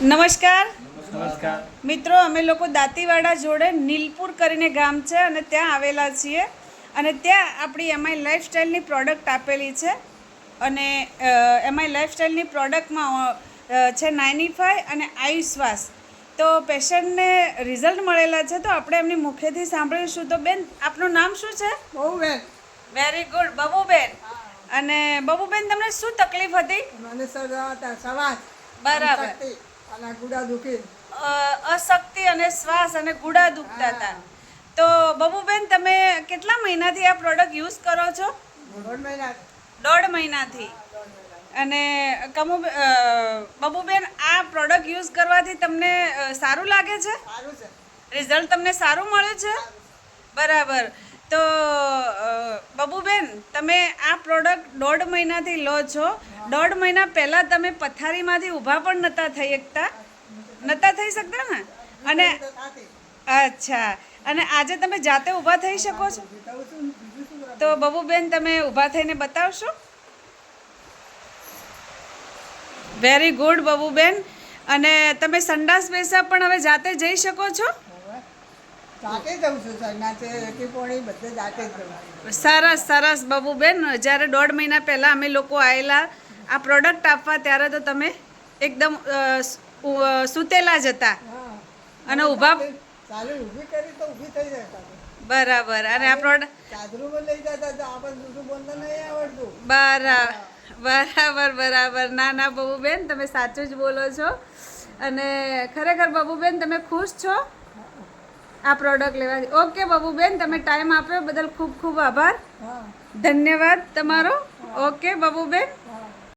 નમસ્કાર. નમસ્કાર. મિત્રો અમે લોકો દાંતીવાડા જોડે નીલપુર કરીને ગામ છે અને ત્યાં આવેલા છીએ. અને ત્યાં આપણી એમઆઈ લાઈફસ્ટાઈલની પ્રોડક્ટ આપેલી છે. અને એમઆઈ લાઈફસ્ટાઈલની પ્રોડક્ટમાં છે છે નાઇનીફાઈ અને આયુશ્વાસ તો પેશન્ટને રિઝલ્ટ મળેલા છે તો આપણે એમની મુખેથી સાંભળીશું. તો બેન આપનું નામ શું છે? બહુબેન. Very good Babuben. અને બબુબેન તમને શું તકલીફ હતી? મને સર સવાજ બરાબર. શક્તિ અને ગુડા દુખી? અશક્તિ અને શ્વાસ અને ગુડા દુખતા હતા. તો બબુબેન તમે કેટલા મહિનાથી આ પ્રોડક્ટ યુઝ કરો છો? દોઢ મહિના. દોઢ મહિનાથી. અને કમુ બબુબેન આ પ્રોડક્ટ યુઝ કરવાથી તમને સારું લાગે છે? સારું છે. રિઝલ્ટ તમને સારું મળ્યું છે? બરાબર. તો બબુબેન, તમે આ પ્રોડક્ટ દોઢ મહિનાથી લો છો. દોઢ મહિના પહેલાં તમે પથારીમાંથી ઊભા પણ નહોતા થઈ શકતા નહોતા થઈ શકતા ને? અને અચ્છા. અને આજે તમે જાતે ઊભા થઈ શકો છો? તો બબુબેન, તમે ઊભા થઈને બતાવશો? Very good Babuben. અને તમે સંડાસ બેસા પણ હવે જાતે જઈ શકો છો? જાતે જઉં છું સરના છે બધે જાતે જ જઉં સરસ સરસ બબુબેન. જ્યારે દોઢ મહિના પહેલાં અમે લોકો આવેલા આ પ્રોડક્ટ આપવા ત્યારે તો તમે એકદમ સૂતેલા જ હતા. અને ઊભા ચાલુ ઊભી કરી તો ઊભી થઈ જતા બરાબર. અને આ પ્રોડક્ટ ચાદરુમાં લઈ જતા તો આપણે બીજું બોલતા નહીં આવડતું. બરાબર બરાબર બરાબર. ના ના બબુબેન તમે સાચું જ બોલો છો. અને ખરેખર બબુબેન તમે ખુશ છો? આ પ્રોડક્ટ લેવાથી ઓકે બબુબેન તમે ટાઈમ આપ્યો. બદલ ખૂબ ખૂબ આભાર. ધન્યવાદ તમારો. ઓકે બબુબેન.